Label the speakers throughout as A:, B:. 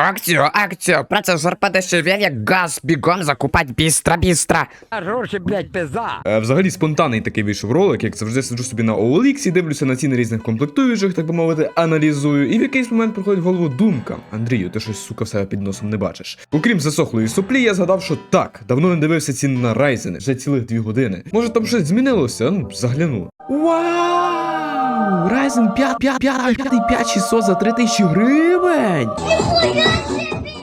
A: Акцію, акцію, процесор подешевів, як газ, бігом закупать бістра, бістра.
B: Гроші, блядь, пизда.
C: Е, Взагалі спонтанний такий вийшов ролик, як завжди сиджу собі на OLX і дивлюся на ціни різних комплектуючих, так би мовити, аналізую. І в якийсь момент приходить в голову думка: Андрію, ти щось сука в себе під носом не бачиш. Окрім засохлої соплі, я згадав, що так, давно не дивився ціни на Ryzen, вже цілих дві години. Може там щось змінилося? Ну, загляну. Вау! Ryzen 5, 5, 5, 5, 5600 за 3000 гривень!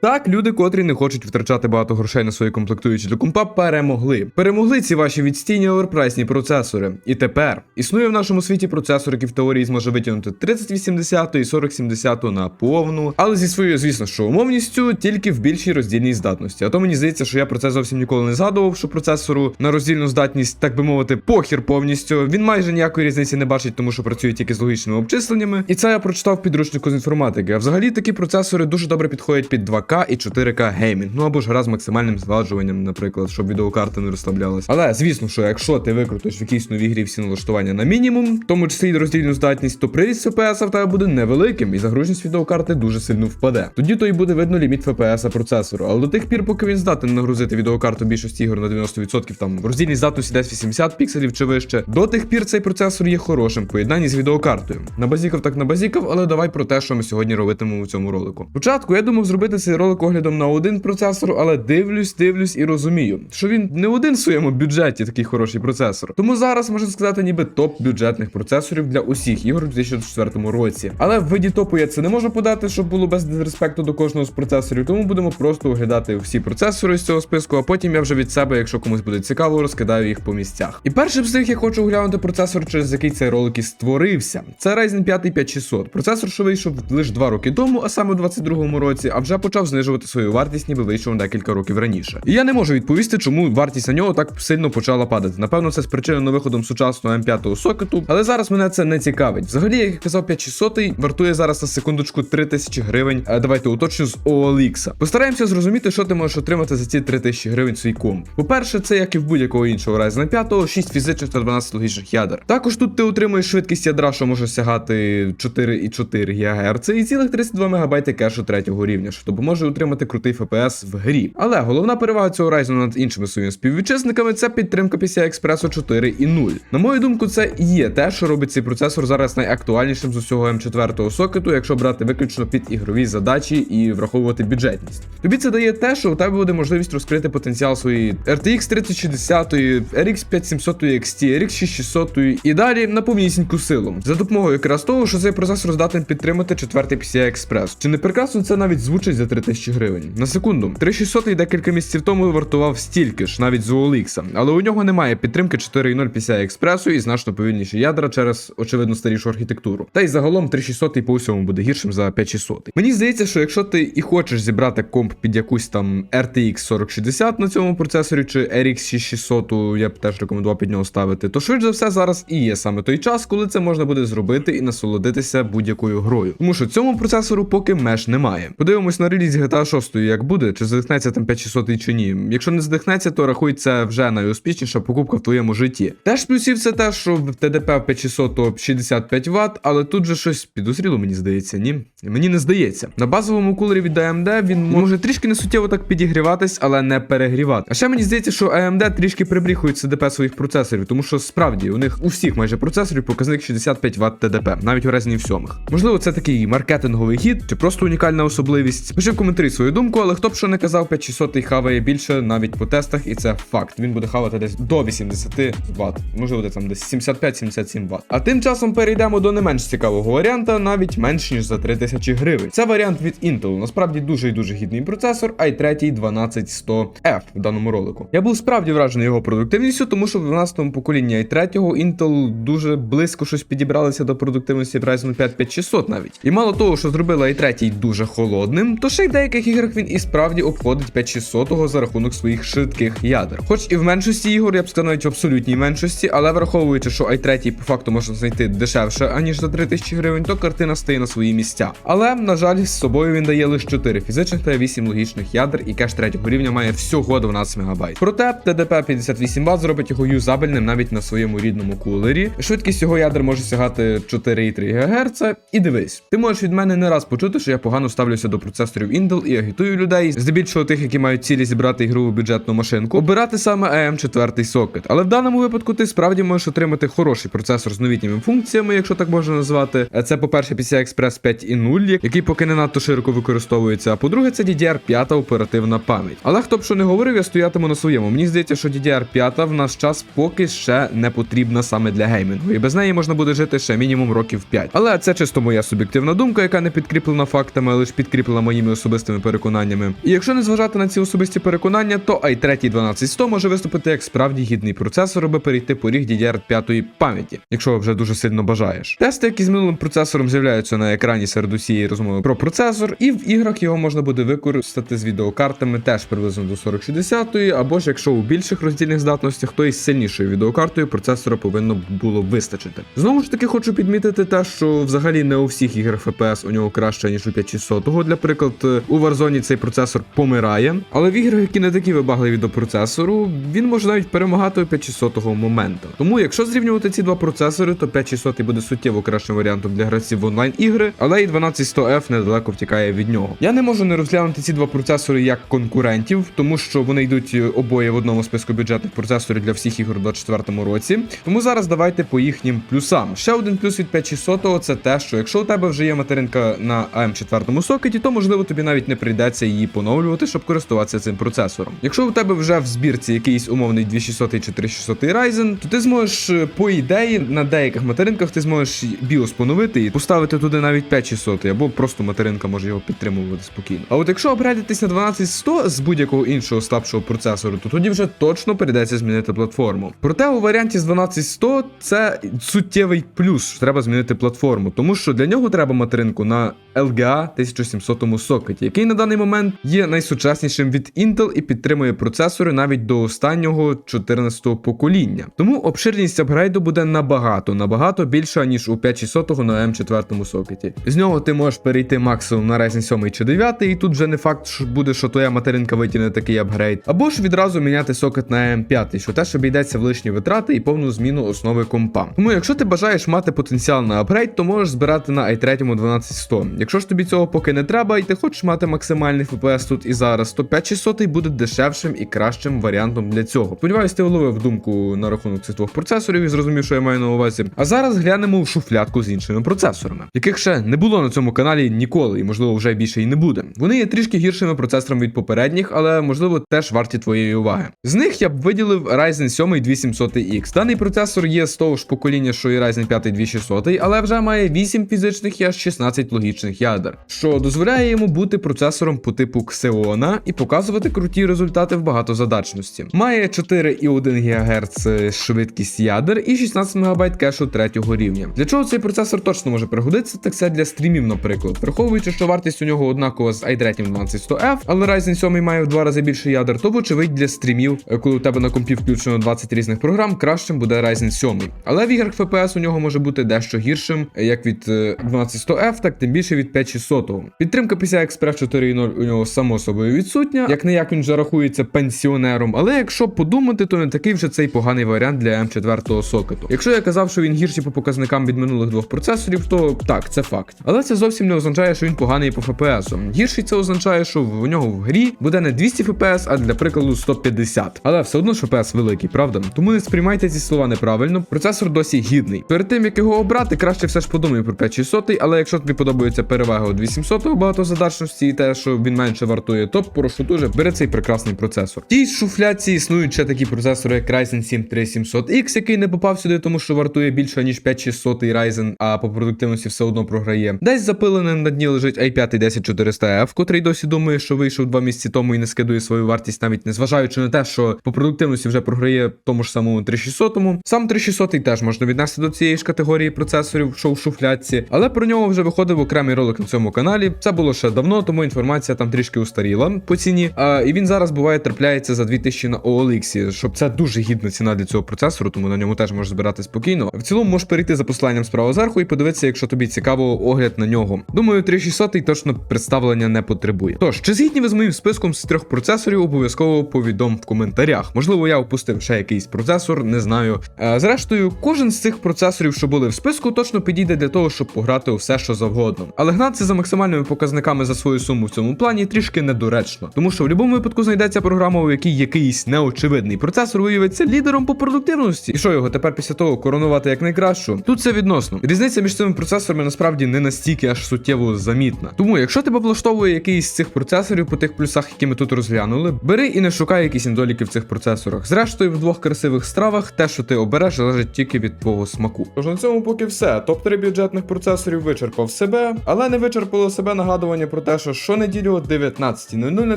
C: Так, люди, котрі не хочуть втрачати багато грошей на свої комплектуючі до компа, перемогли. Перемогли ці ваші відстійні оверпрайсні процесори. І тепер існує в нашому світі процесор, який в теорії зможе витягнути 3080 і 4070 на повну, але зі своєю, звісно, що умовністю тільки в більшій роздільній здатності. А то мені здається, що я про це зовсім ніколи не згадував, що процесору на роздільну здатність, так би мовити, похір повністю. Він майже ніякої різниці не бачить, тому що працює тільки з логічними обчисленнями. І це я прочитав підручнику з інформатики. А взагалі такі процесори дуже добре підходять під 2К і 4К геймінг. Ну або ж гра з максимальним згладжуванням, наприклад, щоб відеокарта не розслаблялась. Але звісно, що якщо ти викрутиш в якійсь новій грі всі налаштування на мінімум, в тому числі й роздільну здатність, то приріст ФПС в тебе буде невеликим, і загруженість відеокарти дуже сильно впаде. Тоді то й буде видно ліміт ФПС процесору. Але до тих пір, поки він здатен нагрузити відеокарту більшості ігор на 90%, там в роздільній здатності десь 80 пікселів чи вище, до тих пір цей процесор є хорошим в поєднанні з відеокартою. Набазікав так набазікав, але давай про те, що ми сьогодні робитимемо у цьому ролику. Спочатку я думав зробити цей ролик оглядом на один процесор, але дивлюсь, дивлюсь і розумію, що він не один в своєму бюджеті такий хороший процесор. Тому зараз можна сказати, ніби топ бюджетних процесорів для усіх ігор у 2024 році. Але в виді топу я це не можу подати, щоб було без респекту до кожного з процесорів. Тому будемо просто оглядати всі процесори з цього списку, а потім я вже від себе, якщо комусь буде цікаво, розкидаю їх по місцях. І першим з них я хочу оглянути процесор, через який цей ролик і створився. Це Ryzen 5 5600. Процесор, що вийшов лише 2 роки тому, а саме у 22-му році, а вже почав знижувати свою вартість, ніби вийшов декілька років раніше. І я не можу відповісти, чому вартість на нього так сильно почала падати. Напевно, це спричинено виходом сучасного М5 сокету, але зараз мене це не цікавить. Взагалі, як я казав, 5600 вартує зараз на секундочку 3000 гривень. А давайте уточню з OLX. Постараємося зрозуміти, що ти можеш отримати за ці 3000 гривень свій комп. По-перше, це як і в будь-якого іншого Ryzen 5, 6 фізичних та 12 логічних ядер. Також тут ти отримуєш швидкість ядра, що може сягати 4,4 ГГц і цілих 32 МБ кешу третього рівня, що допоможе отримати крутий FPS в грі. Але головна перевага цього Ryzen над іншими своїми співвітчизниками це підтримка PCI Express 4.0. На мою думку, це і є те, що робить цей процесор зараз найактуальнішим з усього М4 сокету, якщо брати виключно під ігрові задачі і враховувати бюджетність. Тобі це дає те, що у тебе буде можливість розкрити потенціал своєї RTX 3060, RX 5700 XT, RX 6600 і далі на повнісіньку силу. За допомогою якраз того, що цей процесор здатен підтримати четвертий PCI Express. Чи не прекрасно це навіть звучить за 3000 гривень? На секунду, 3600 декілька місяців тому вартував стільки ж, навіть з OLX, але у нього немає підтримки 4.0 PCI Express і значно повільніші ядра через очевидно старішу архітектуру. Та й загалом 3600 по усьому буде гіршим за 5600. Мені здається, що якщо ти і хочеш зібрати комп під якусь там RTX 4060 на цьому процесорі чи RX 6600, я б теж рекомендував під нього ставити, то швидше за все зараз і є саме той час, коли це можна буде зробити і насолодитися будь-якою грою. Тому що цьому процесору поки меж немає. Подивимось на реліз GTA 6, як буде, чи задихнеться там 5600 чи ні. Якщо не задихнеться, то це вже найуспішніша покупка в твоєму житті. Теж плюсів це те, що в ТДП в 5600 65 Вт, але тут же щось підозріло, мені здається, ні. Мені не здається. На базовому кулері від AMD він може трішки несуттєво так підігріватись, але не перегрівати. А ще мені здається, що AMD трішки прибріхують ЦДП своїх процесорів, тому що справді у них у всіх майже процесорів показник 65 Вт ТДП, навіть у Ryzen 7. Можливо, це такий маркетинговий хід чи просто унікальна особливість. Пиши в коментарі свою думку, але хто б що не казав, 5600 хаває більше навіть по тестах, і це факт. Він буде хавати десь до 80 Вт, можливо, десь там десь 75-77 Вт. А тим часом перейдемо до не менш цікавого варіанта, навіть менш ніж за 3000 гривень. Це варіант від Intel. Насправді дуже і дуже гідний процесор, i3 12100F в даному ролику. Я був справді вражений його продуктивністю, тому що в 12-му поколінні i3 Intel дуже близько щось підібралися до продуктивності Ryzen 5 5600 навіть. І мало того, що зробила i3 дуже холодним, то ще й в деяких іграх він і справді обходить 5600 за рахунок своїх швидких ядер. Хоч і в меншості ігор, я б сказав навіть в абсолютній меншості, але враховуючи, що i3 по факту можна знайти дешевше, аніж за 3000 гривень, то картина стає на свої місця. Але, на жаль, з собою він дає лише 4 фізичних та 8 логічних ядер, і кеш третього рівня має всього 12 МБ. Проте TDP 58 Вт зробить його юзабельним навіть на своєму рідному кулері. Швидкість його ядер може сягати 4,3 ГГц. І дивись, ти можеш від мене не раз почути, що я погано ставлюся до процесорів Intel і агітую людей, здебільшого тих, які мають цілі зібрати ігрову бюджетну машинку, обирати саме AM4 сокет. Але в даному випадку ти справді можеш отримати хороший процесор з новітніми функціями, якщо так можна назвати. Е, Це, по-перше, PCI Express 5.0, який поки не надто широко використовується. А по-друге, це DDR5 оперативна пам'ять. Але хто б що не говорив, я стоятиму на своєму. Мені здається, що DDR5 в наш час поки ще не потрібна саме для геймінгу, і без неї можна буде жити ще мінімум років 5. Але це чисто моя суб'єктивна думка, яка не підкріплена фактами, а лише підкріплена моїми особистими переконаннями. І якщо не зважати на ці особисті переконання, то i3 12100 може виступити як справді гідний процесор, аби перейти поріг DDR5 пам'яті, якщо вже дуже сильно бажаєш. Тести, які з минулим процесором з'являються на екрані серед усієї розмови про процесор, і в іграх його можна буде використати з відеокартами теж приблизно до 4060, або ж якщо у більших роздільних здатностях, то і з сильнішою відеокартою процесора повинно було вистачити. Знову ж таки, хочу підмітити те, що взагалі не у всіх іграх FPS у нього краще, ніж у 5600. Для приклад, е, у Warzone цей процесор помирає, але в іграх, які не такі вибагливі до процесору, він може навіть перемагати у 5600 моменту. Тому, якщо зрівнювати ці два процесори, то 5600 буде суттєво кращим варіантом для гравців в онлайн ігри, але і 12100F недалеко втікає від нього. Я не можу не розглянути ці два процесори як конкурентів, тому що вони йдуть е, обоє в одному списку бюджетних процесорів для всіх ігор у 2024 році. Тому зараз давайте по їхнім плюсам. Ще один плюс від 5600 це те, що якщо у тебе вже є материнка на AM4 сокеті, то можливо тобі навіть не прийдеться її поновлювати, щоб користуватися цим процесором. Якщо у тебе вже в збірці якийсь умовний 2600 чи 3600 Ryzen, то ти зможеш е, по ідеї на деяких материнках ти зможеш BIOS поновити і поставити туди навіть 5600, або просто материнка може його підтримувати спокійно. А от якщо апгрейдитись на 12100 з будь-якого іншого слабшого процесору, то тоді вже точно прийдеться змінити платформу. Проте у варіанті з 12100 це суттєвий плюс, що треба змінити платформу, тому що для нього треба материнку на LGA 1700 сокеті, який на даний момент є найсучаснішим від Intel і підтримує процесори навіть до останнього 14-го покоління. Тому обширність апгрейду буде набагато, набагато більша, ніж у 5600 на M4 сокеті. З нього ти можеш перейти максимум на Ryzen 7 чи 9, і тут вже не факт що буде, що твоя материнка витягне такий апгрейд, або ж відразу міняти сокет на M5, що теж обійдеться в лишні витрати і повну зміну основи компа. Тому, якщо ти бажаєш мати потенціал на апгрейд, то можеш збирати на i3 12100. Якщо ж тобі цього поки не треба, і ти хочеш мати максимальний FPS тут і зараз, то 5600 буде дешевшим і кращим варіантом для цього. Сподіваюсь, ти вловив думку на рахунок цих двох процесорів і зрозумів, що я маю на увазі. А зараз глянемо в шуфлядку з іншими процесорами, яких ще не було на цьому каналі ніколи, і можливо вже більше і не буде. Вони є трішки гіршими процесорами від попередніх, але можливо теж варті твоєї уваги. З них я б виділив Ryzen 7 2700X. Даний процесор є з того ж покоління, що і Ryzen 5 2600, але вже має 8 фізичних і аж 16 логічних ядер, що дозволяє йому бути процесором по типу Xeon і показувати круті результати в багатозадачності. Має 4,1 ГГц швидкість ядер і 16 МБ кешу третього рівня. Для чого цей процесор точно може пригодитися, так це для стрімів, наприклад, враховуючи, що вартість у нього однакова з i3 12100F, але Ryzen 7 має в два рази більше ядер, то вочевидь для стрімів, е, коли у тебе на компі включено 20 різних програм, кращим буде Ryzen 7. Але в іграх FPS у нього може бути дещо гіршим, е, як від е, 12100F, так тим більше від 5600. Підтримка PCI Express 4.0 у нього само собою відсутня, як не як він вже рахується пенсіонером. Але якщо подумати, то не такий вже цей поганий варіант для М4 сокету. Якщо я казав, що він гірший по показникам від минулих двох процесорів, то так, це факт. Але це зовсім не означає, що він поганий по FPS. Гірший це означає, що в нього в грі буде не 200 FPS, а для прикладу 150. Але все одно ж FPS великий, правда? Тому не сприймайте ці слова неправильно. Процесор досі гідний. Перед тим як його обрати, краще все ж подумай про 5600, але якщо тобі подобається перевага у 2700 багатозадачності і те, що він менше вартує, то прошу бери цей прекрасний процесор. В тій шуфляці існують ще такі процесори, як Ryzen 7 3700X, який не попав сюди, тому що вартує більше ніж 5600 Ryzen, а по продуктивності все одно програє. Десь запиленим на дні лежить i5 10400F, котрий досі думає, що вийшов два місяці тому і не скидує свою вартість, навіть не зважаючи на те, що по продуктивності вже програє тому ж самому 3600. Сам 3600 теж можна віднести до цієї ж категорії процесорів, що в шуфлятці, але про нього вже виходив окремий ролик на цьому каналі. Це було ще давно, тому інформація там трішки устаріла по ціні. А, і він зараз буває трапляється за 2000 на OLX, щоб це дуже гідна ціна для цього процесору, тому на ньому теж можеш збирати спокійно. В цілому можеш перейти за посиланням справа зверху і подивитися, якщо тобі цікаво огляд на нього. Думаю, 3600 точно представлення не потребує. Тож, чи згідні ви з моїм списком з трьох процесорів, обов'язково повідом в коментарях. Можливо, я опустив ще якийсь процесор, не знаю. Е, Зрештою, кожен з цих процесорів, що були в списку, точно підійде для того, щоб пограти у все, що завгодно. Але гнатися за максимальними показниками за свою свою суму в цьому плані трішки недоречно, тому що в будь-якому випадку знайдеться програма, у якій якийсь неочевидний процесор виявиться лідером по продуктивності. І що його тепер після того коронувати як найкращу? Тут це відносно. Різниця між цими процесорами насправді не настільки аж суттєво замітна. Тому, якщо тебе влаштовує якийсь з цих процесорів по тих плюсах, які ми тут розглянули, бери і не шукай якісь недоліки в цих процесорах. Зрештою, в двох красивих стравах те, що ти обереш, залежить тільки від твого смаку. Тож на цьому поки все. Топ 3 бюджетних процесорів вичерпав себе, але не вичерпало себе нагадування про те, що щонеділю о 19.00 на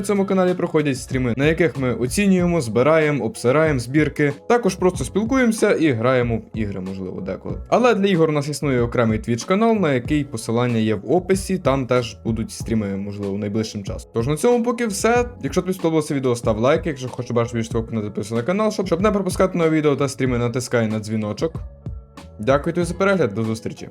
C: цьому каналі проходять стріми, на яких ми оцінюємо, збираємо, обсираємо збірки. Також просто спілкуємося і граємо в ігри, можливо, деколи. Але для ігор у нас існує окремий твіч канал, на який посилання є в описі. Там теж будуть стріми, можливо, найближчим часом. Тож на цьому поки все. Якщо тобі сподобалося відео, став лайк. Якщо хочеш бачити більше того, не підписуйся на канал, щоб не пропускати нові відео та стріми, натискай на дзвіночок. Дякую тобі за перегляд, до зустрічі.